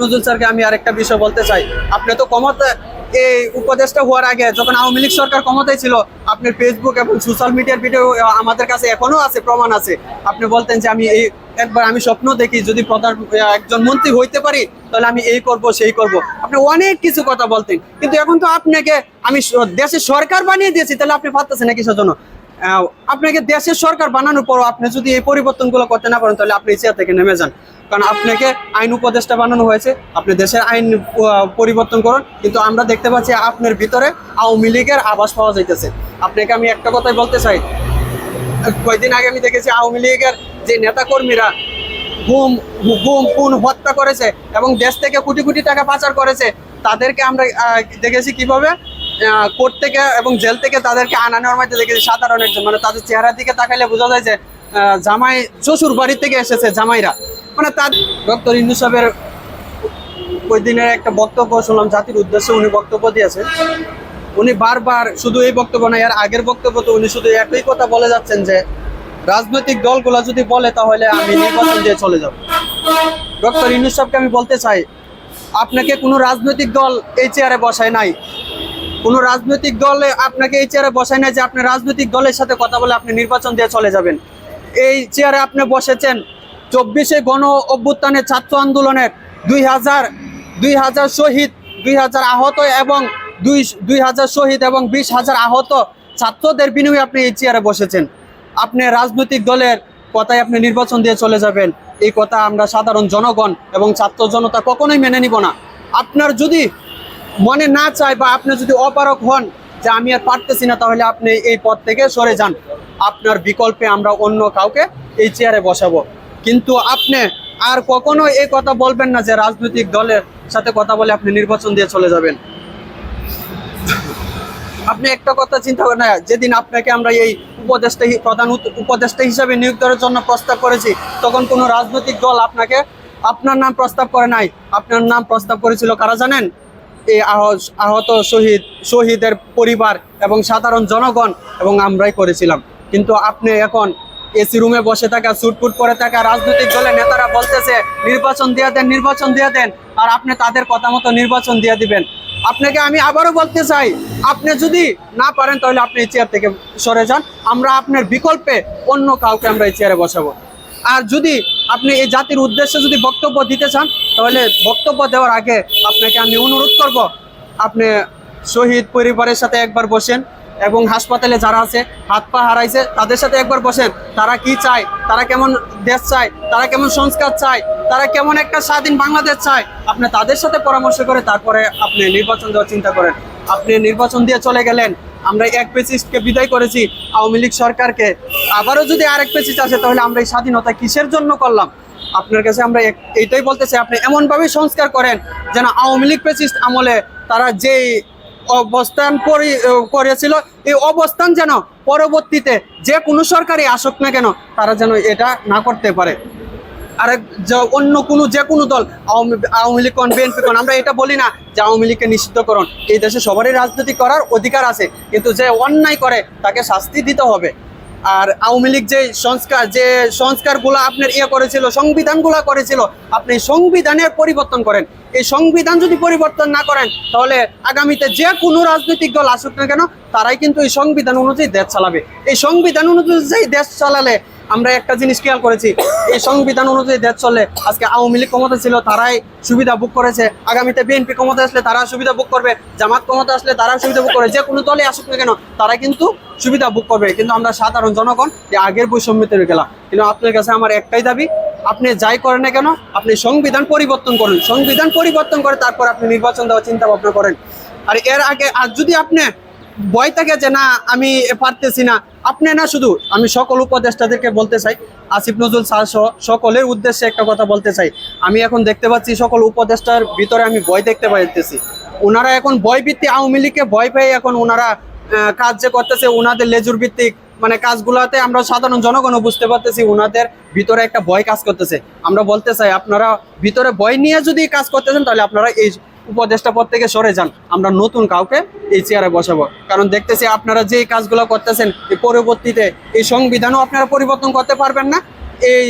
নজরুল স্যারকে আমি আরেকটা বিষয় বলতে চাই। আপনি তো ক্ষমতা এই উপদেশটা হওয়ার আগে যখন আওয়ামী লীগ সরকার ক্ষমতায় ছিল আপনার ফেসবুক এবং সোশ্যাল মিডিয়ার ভিডিও আমাদের কাছে এখনও আছে প্রমাণ আছে। আপনি বলতেন যে আমি এই একবার আমি স্বপ্ন দেখি যদি প্রধান একজন মন্ত্রী হইতে পারি তাহলে আমি এই করব সেই করব। আপনি অনেক কিছু কথা বলতেন কিন্তু এখন তো আপনাকে আমি দেশের সরকার বানিয়ে দিয়েছি তাহলে আপনি পারতেছেন না আহ, আপনাকে দেশের সরকার বানানোর পর আপনি যদি এই পরিবর্তনগুলো করতে না পারেন, তাহলে আপনি চেয়ার থেকে নেমে যান। কারণ আপনাকে আইন উপদেষ্টা বানানো হয়েছে, আপনি দেশের আইন পরিবর্তন করুন। কিন্তু আমরা দেখতে পাচ্ছি আপনার ভিতরে আওয়ামী লীগের আভাস পাওয়া যাইতেছে। আপনাকে আমি একটা কথাই বলতে চাই। কয়েকদিন আগে আমি দেখেছি আওয়ামী লীগের যে নেতাকর্মীরা গুম গুম, খুন, হত্যা করেছে এবং দেশ থেকে কোটি কোটি টাকা পাচার করেছে, তাদেরকে আমরা দেখেছি কীভাবে? কোর্ট থেকে এবং জেল থেকে তাদেরকে আনানোর মধ্যে দেখেছি সাধারণ একজন মানে তাদের চেহারার দিকে তাকাইলে বোঝা যায় যে জামাই শ্বশুর বাড়ি থেকে এসেছে জামাইরা। মানে তার ডক্টর ইন্দু সাহেবের ওই দিনের একটা বক্তব্য শুনলাম, জাতির উদ্দেশ্যে উনি বক্তব্য দিয়েছেন। উনি বারবার শুধু এই বক্তব্য না এর আগের বক্তব্য তো উনি শুধু একই কথা বলে যাচ্ছেন যে, রাজনৈতিক দলগুলো যদি বলে তাহলে আমি নির্বাচন দিয়ে চলে যাব। ডক্টর ইউনুস সাহেবকে আমি বলতে চাই, আপনাকে কোনো রাজনৈতিক দল এই চেয়ারে বসায় নাই। কোনো রাজনৈতিক দলে আপনাকে এই চেয়ারে বসায় না যে আপনি রাজনৈতিক দলের সাথে কথা বলে আপনি নির্বাচন দিয়ে চলে যাবেন। এই চেয়ারে আপনি বসেছেন চব্বিশে গণ অভ্যুত্থানের ছাত্র আন্দোলনের দুই হাজার দুই হাজার শহীদ, দুই হাজার আহত এবং দুই দুই হাজার শহীদ এবং বিশ হাজার আহত ছাত্রদের বিনিময়ে আপনি এই চেয়ারে বসেছেন। আপনি রাজনৈতিক দলের কথায় আপনি নির্বাচন দিয়ে চলে যাবেন। এই কথা আমরা সাধারণ জনগণ এবং ছাত্র জনতা কখনোই মেনে নিব না। আপনার যদি মনে না চায় বা আপনি যদি অপারক হন যে আমি আর পারতেছি না, তাহলে আপনি এই পদ থেকে সরে যান। আপনার বিকল্পে আমরা অন্য কাউকে এই চেয়ারে বসাবো। কিন্তু আপনি আর কখনো এই কথা বলবেন না যে রাজনৈতিক দলের সাথে কথা বলে আপনি নির্বাচন দিয়ে চলে যাবেন। আপনি একটা কথা চিন্তা করেন যেদিন আপনাকে আমরা এই উপদেষ্টা প্রধান উপদেষ্টা হিসাবে নিয়োগ দেওয়ার জন্য প্রস্তাব করেছি, তখন কোনো রাজনৈতিক দল আপনাকে আপনার নাম প্রস্তাব করে নাই। আপনার নাম প্রস্তাব করেছিল কারা জানেন? এই আহত শহীদ শহীদের পরিবার এবং সাধারণ জনগণ এবং আমরাই করেছিলাম। কিন্তু আপনি এখন এসি রুমে বসে থাকা সুটপুট পরে থাকা রাজনৈতিক দলের নেতারা বলতেছে, নির্বাচন দিয়ে দেন, নির্বাচন দিয়ে দেন, আর আপনি তাদের কথা মতো নির্বাচন দিয়ে দিবেন। আপনাকে আমি আবারও বলতে চাই, আপনি যদি না পারেন তাহলে আপনি চেয়ার থেকে সরে যান। আমরা আপনার বিকল্পে অন্য কাউকে আমরা এই চেয়ারে বসাবো। আর যদি আপনি এই জাতির উদ্দেশ্যে যদি বক্তব্য দিতে চান তাহলে বক্তব্য দেওয়ার আগে আপনাকে আমি অনুরোধ করব, আপনি শহীদ পরিবারের সাথে একবার বসেন এবং হাসপাতালে যারা আছে, হাত পা হারাইছে, তাদের সাথে একবার বসেন। তারা কি চায়? তারা কেমন দেশ চায়? তারা কেমন সংস্কার চায়? তারা কেমন একটা স্বাধীন বাংলাদেশ চায়? আপনি তাদের সাথে পরামর্শ করে তারপরে আপনি নির্বাচন দেওয়ার চিন্তা করেন। আপনি নির্বাচন দিয়ে চলে গেলেন। আমরা এক পেসিস্টকে বিদায় করেছি। আওয়ামী লীগ সরকারকে। আবারও যদি আরেক পেসিস আসে, তাহলে আমরা এই স্বাধীনতা কিসের জন্য করলাম? আপনার কাছে আমরা এইটাই বলতে চাই, আপনি এমনভাবে সংস্কার করেন যেন আওয়ামী লীগ পেসিস্ট আমলে তারা যেই অবস্থান করি করেছিল, এই অবস্থান যেন পরবর্তীতে যে কোনো সরকারি আসুক না কেন, তারা যেন এটা না করতে পারে। আরেক যে অন্য কোনো যে কোনো দল, আওয়ামী আওয়ামী লীগ কোন, বিএনপি কোন, আমরা এটা বলি না যে আওয়ামী লীগকে নিষিদ্ধ করুন এই দেশে সবারই রাজনীতি করার অধিকার আছে, কিন্তু যে অন্যায় করে তাকে শাস্তি দিতে হবে। আর আওয়ামী লীগ যে সংস্কার, যে সংস্কারগুলো আপনার ইয়ে করেছিল, সংবিধানগুলো করেছিল, আপনি সংবিধানের পরিবর্তন করেন। এই সংবিধান যদি পরিবর্তন না করেন, তাহলে আগামীতে যে কোনো রাজনৈতিক দল আসুক না কেন, তারাই কিন্তু এই সংবিধান অনুযায়ী দেশ চালাবে। এই সংবিধান অনুযায়ী দেশ চালালে আমরা একটা জিনিস খেয়াল করেছি, এই সংবিধান অনুযায়ী দেশ চলে আজকে আওয়ামী লীগ ক্ষমতা ছিল, তারাই সুবিধা বুক করেছে। আগামীতে বিএনপি ক্ষমতা আসলে তারা সুবিধা বুক করবে, জামাত ক্ষমতা আসলে তারা সুবিধা বুক করবে। যে কোনো দলে আসুক না কেন তারা কিন্তু সুবিধা বুক করবে। কিন্তু আমরা সাধারণ জনগণ যে আগের বৈষম্যতে গেলাম। কিন্তু আপনার কাছে আমার একটাই দাবি, আপনি যাই করেন না কেন, আপনি সংবিধান পরিবর্তন করুন। সংবিধান পরিবর্তন করে তারপর আপনি নির্বাচন দেওয়ার চিন্তা ভাবনা করেন। আর এর আগে, আর যদি আপনি ভয় থাকে যে না, আমি পারতেছি না। আপনি না শুধু, আমি সকল উপদেষ্টাদেরকে বলতে চাই, আসিফ নজরুল স্যার সহ সকলের উদ্দেশ্যে একটা কথা বলতে চাই। আমি এখন দেখতে পাচ্ছি সকল উপদেষ্টার ভিতরে আমি ভয় দেখতে পাইতেছি। ওনারা এখন ভয় ভিত্তি আওয়ামী লীগকে ভয় পেয়ে এখন ওনারা কাজ যে করতেছে, ওনাদের লেজুর ভিত্তিক মানে কাজগুলোতে আমরা সাধারণ জনগণও বুঝতে পারতেছি ওনাদের ভিতরে একটা ভয় কাজ করতেছে। আমরা বলতে চাই, আপনারা ভিতরে ভয় নিয়ে যদি কাজ করতেছেন, তাহলে আপনারা এই উপদেষ্টা পদ থেকে সরে যান। আমরা নতুন কাউকে এই চেয়ারে বসাবো। কারণ দেখতেছি আপনারা যে কাজগুলো করতেছেন পরবর্তীতে এই সংবিধানও আপনারা পরিবর্তন করতে পারবেন না। এই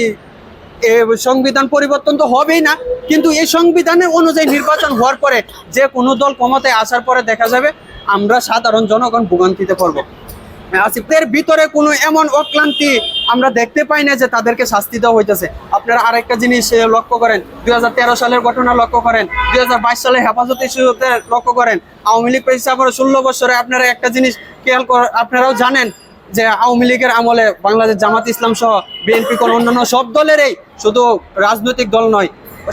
সংবিধান পরিবর্তন তো হবেই না, কিন্তু এই সংবিধানের অনুযায়ী নির্বাচন হওয়ার পরে যে কোনো দল ক্ষমতায় আসার পরে দেখা যাবে আমরা সাধারণ জনগণ ভোগান্তিতে পড়ব। আসিফদের ভিতরে কোনো এমন অক্লান্তি আমরা দেখতে পাই না যে তাদেরকে শাস্তি দেওয়া হইতেছে। আপনারা আরেকটা জিনিস লক্ষ্য করেন। দুই হাজার তেরো সালের ঘটনা লক্ষ্য করেন। দুই হাজার বাইশ সালে হেফাজত ইস্যুতে লক্ষ্য করেন। আওয়ামী লীগ পেয়েছে আবার ষোলো বছরে। আপনারা একটা জিনিস খেয়াল আপনারাও জানেন যে আওয়ামী লীগের আমলে বাংলাদেশ জামাত ইসলাম সহ বিএনপি কোন অন্যান্য সব দলেরই শুধু রাজনৈতিক দল নয়,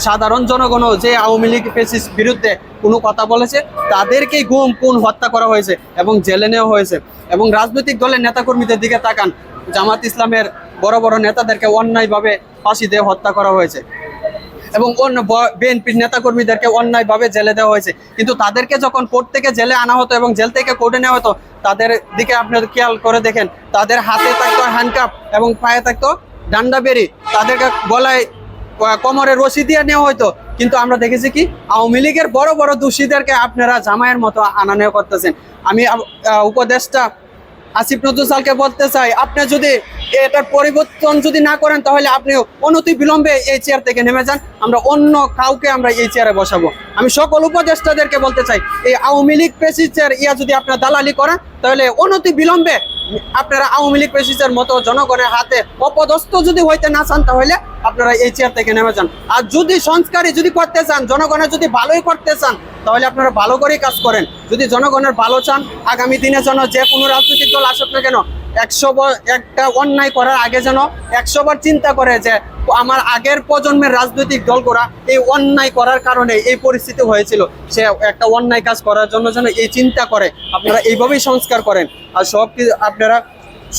সাধারণ জনগণও যে আওয়ামী লীগ পেসিস বিরুদ্ধে কোনো কথা বলেছে, তাদেরকেই গুম কোন হত্যা করা হয়েছে এবং জেলে নেওয়া হয়েছে। এবং রাজনৈতিক দলের নেতাকর্মীদের দিকে তাকান। জামাত ইসলামের বড় বড় নেতাদেরকে অন্যায়ভাবে ফাঁসি দিয়ে হত্যা করা হয়েছে। এবং অন্য বিএনপির নেতাকর্মীদেরকে অন্যায়ভাবে জেলে দেওয়া হয়েছে। কিন্তু তাদেরকে যখন কোর্ট থেকে জেলে আনা হতো এবং জেল থেকে কোর্টে নেওয়া হতো, তাদের দিকে আপনার খেয়াল করে দেখেন, তাদের হাতে থাকতো হ্যান্ডকাপ এবং পায়ে থাকতো ডান্ডা বেরি। তাদেরকে গলায় কোমরে রশি দিয়ে নেওয়া হতো কিন্তু আমরা দেখেছি কি, আওয়ামী লীগের বড় বড় দোষীদেরকে আপনারা জামাইয়ের মতো আনা নেওয়া করতেছেন। আমি উপদেষ্টা আসিফ নজরুল বলতে চাই, আপনি যদি এটার পরিবর্তন যদি না করেন, তাহলে আপনি অনতি বিলম্বে এই চেয়ার থেকে নেমে যান। আমরা অন্য কাউকে আমরা এই চেয়ারে বসাবো। আমি সকল উপদেষ্টাদেরকে বলতে চাই, এই আওয়ামী লীগ প্রেসিডেন্ট ইয়া যদি আপনার দালালি করেন, তাহলে অনতি বিলম্বে আপনারা আওয়ামী লীগ প্রেসিডেন্ট মতো জনগণের হাতে অপদস্থ যদি হইতে না চান, তাহলে আপনারা এই চেয়ার থেকে নেমে যান। আর যদি সংস্কারই যদি করতে চান, জনগণের যদি ভালোই করতে চান তাহলে আপনারা ভালো করেই কাজ করেন। যদি জনগণের ভালো চান, আগামী দিনের জন্য যে কোনো রাজনৈতিক দল আসুক না কেন, একশো একটা অন্যায় করার আগে যেন একশো বার চিন্তা করে যে আমার আগের প্রজন্মের রাজনৈতিক দল করা এই অন্যায় করার কারণে এই পরিস্থিতি হয়েছিল। সে একটা অন্যায় কাজ করার জন্য যেন এই চিন্তা করে। আপনারা এইভাবেই সংস্কার করেন। আর সব আপনারা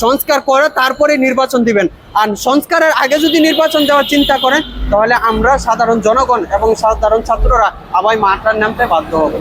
সংস্কার করে তারপরে নির্বাচন দিবেন। আর সংস্কারের আগে যদি নির্বাচন দেওয়ার চিন্তা করেন, তাহলে আমরা সাধারণ জনগণ এবং সাধারণ ছাত্ররা আবার মাঠটার নামতে বাধ্য হব।